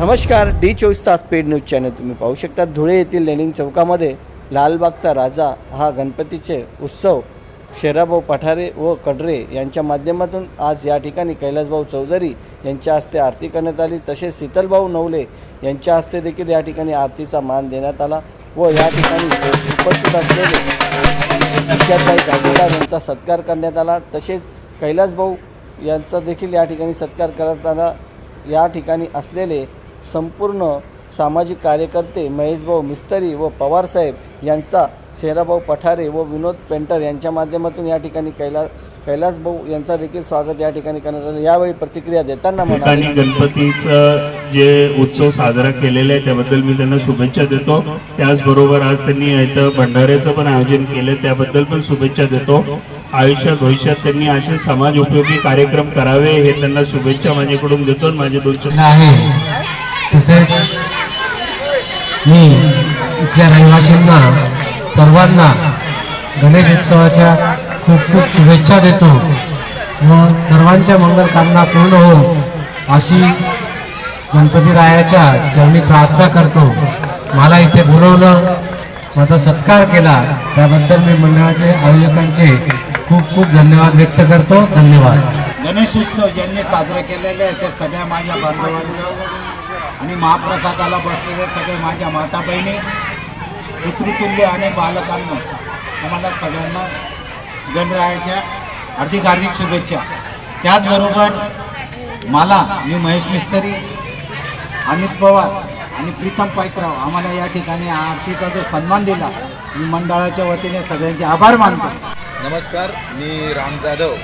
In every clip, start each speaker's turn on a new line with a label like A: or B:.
A: नमस्कार डी चोवीस तास पेड न्यूज चॅनल तुम्ही पाहू शकता. धुळे येथील लेनिंग चौकामध्ये लालबागचा राजा हा गणपतीचे उत्सव शेराभाऊ पठारे व कडरे यांच्या माध्यमातून आज या ठिकाणी कैलासभाऊ चौधरी यांच्या हस्ते आरती करण्यात आली. तसेच शीतलभाऊ नवले यांच्या हस्ते देखील या ठिकाणी आरतीचा मान देण्यात आला व या ठिकाणी उपस्थित असलेले ईशाताई जागीरदार यांचा सत्कार करण्यात आला. तसेच कैलासभाऊ यांचा देखील या ठिकाणी सत्कार करताना या ठिकाणी असलेले संपूर्ण सामाजिक कार्यकर्ते महेशभाऊ मिस्तरी व पवारसाहेब यांचा शेराभाऊ पठारे व विनोद पेंटर यांच्या माध्यमातून या ठिकाणी कैला कैलासभाऊ यांचा देखील स्वागत या ठिकाणी करण्यात आलं. यावेळी प्रतिक्रिया देताना
B: ठिकाणी
A: म्हणाले
B: गणपतीचं जे उत्सव साजरा केलेला आहे त्याबद्दल मी त्यांना शुभेच्छा देतो. त्याचबरोबर आज त्यांनी इथं भंडाऱ्याचं पण आयोजन केलं त्याबद्दल पण शुभेच्छा देतो. आयुष्यात भविष्यात त्यांनी असे समाज उपयोगी कार्यक्रम करावे हे त्यांना शुभेच्छा माझ्याकडून देतो आणि माझे दोन शब्द
C: आहे तसेच मी इथल्या रहिवाशांना सर्वांना गणेश उत्सवाच्या खूप खूप शुभेच्छा देतो. व सर्वांच्या मंगलकामना पूर्ण हो अशी गणपती रायाच्या चरणी प्रार्थना करतो. मला इथे बोलवलं माझा सत्कार केला. त्याबद्दल मी मंडळाचे आयोजकांचे खूप खूप धन्यवाद व्यक्त करतो. धन्यवाद.
D: गणेश उत्सव ज्यांनी साजरा केलेले आहे त्या सगळ्या माझ्या बांधवांचं आणि महाप्रसादाला बसलेले सगळे माझ्या माता बहिणी पितृतुल्य आणि बालकांना आम्हाला सगळ्यांना गणरायाच्या हार्दिक हार्दिक शुभेच्छा. त्याचबरोबर मला मी महेश मिस्त्री अमित पवार आणि प्रीतम पायकराव आम्हाला या ठिकाणी आरतीचा जो सन्मान दिला मी मंडळाच्या वतीने सगळ्यांचे आभार मानतो.
E: नमस्कार मी राम जाधव.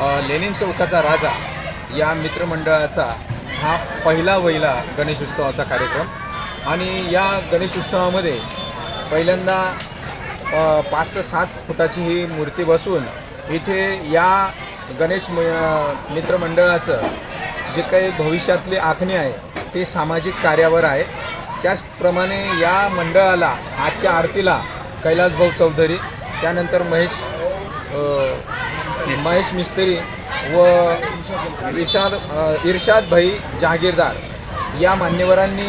E: अ, लेनिन चौकाचा राजा या मित्रमंडळाचा हा पहिला वहिला गणेश उत्सवाचा कार्यक्रम. आणि या गणेश उत्सवामध्ये पहिल्यांदा पाच ते सात फुटाची ही मूर्ती बसून इथे या गणेश मित्रमंडळाचं जे काही भविष्यातली आखणी आहे ते सामाजिक कार्यावर आहे. त्याचप्रमाणे या मंडळाला आजच्या आरतीला कैलासभाऊ चौधरी त्यानंतर महेश महेश मिस्त्री व अ, इर्षाद भाई जहागीरदार या मान्यवरांनी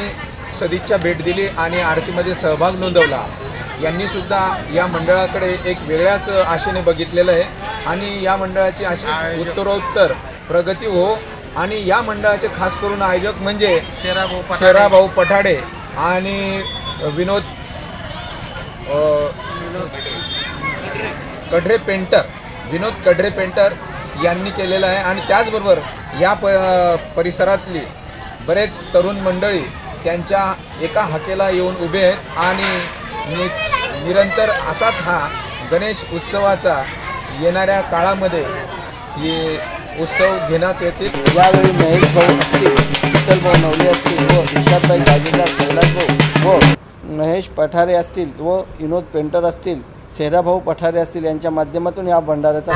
E: सदिच्छा भेट दिली आणि आरतीमध्ये सहभाग नोंदवला. यांनी सुद्धा या मंडळाकडे एक वेगळ्याच आशेने बघितलेलं आहे आणि या मंडळाची अशी उत्तरोत्तर प्रगती हो आणि या मंडळाचे खास करून आयोजक म्हणजे शेराभाऊ पठाडे. आणि विनोद कढरे पेंटर विनोद कढरे पेंटर यांनी केलेलं आहे. आणि त्याचबरोबर या प परिसरातली बरेच तरुण मंडळी त्यांच्या एका हाकेला येऊन उभे आहेत. आणि नि निरंतर असाच हा गणेश उत्सवाचा येणाऱ्या काळामध्ये ये उत्सव घेण्यात येतील.
A: यावेळी महेश भाऊ असतील नवले असतील व विशालभाई जागीरदार व महेश पठारे असतील व विनोद पेंटर असतील. शेराभाऊ पठारे असतील यांच्या माध्यमातून या भंडाऱ्याचा